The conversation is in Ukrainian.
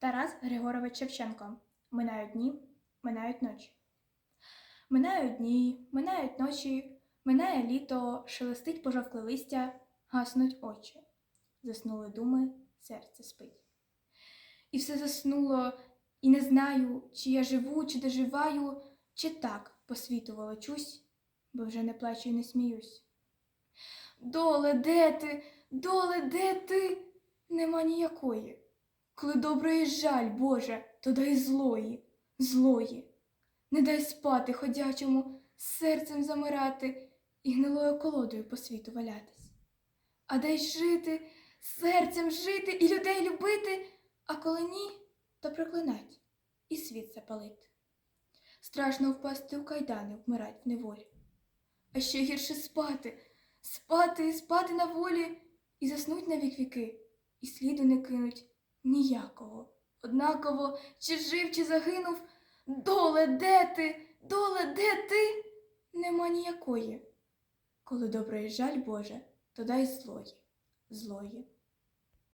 Тарас Григорович Шевченко. Минають дні, минають ночі. Минають дні, минають ночі, минає літо, шелестить пожовкле листя, гаснуть очі. Заснули думи, серце спить. І все заснуло, і не знаю, чи я живу, чи доживаю, чи так по світу волочусь, бо вже не плачу і не сміюсь. Доле, де ти? Доле, де ти? Нема ніякої. Коли доброї жаль, Боже, то дай злої, злої. Не дай спати ходячому, серцем замирати і гнилою колодою по світу валятись. А дай жити, серцем жити і людей любити, а коли ні, то проклинать і світ запалить. Страшно впасти у кайдани, вмирать в неволі. А ще гірше спати, спати і спати на волі, і заснуть на вік віки, і сліду не кинуть ніякого. Однаково, чи жив, чи загинув, доле, де ти, доле, де ти? Нема ніякої. Коли добрий жаль Боже, то дай злої, злої.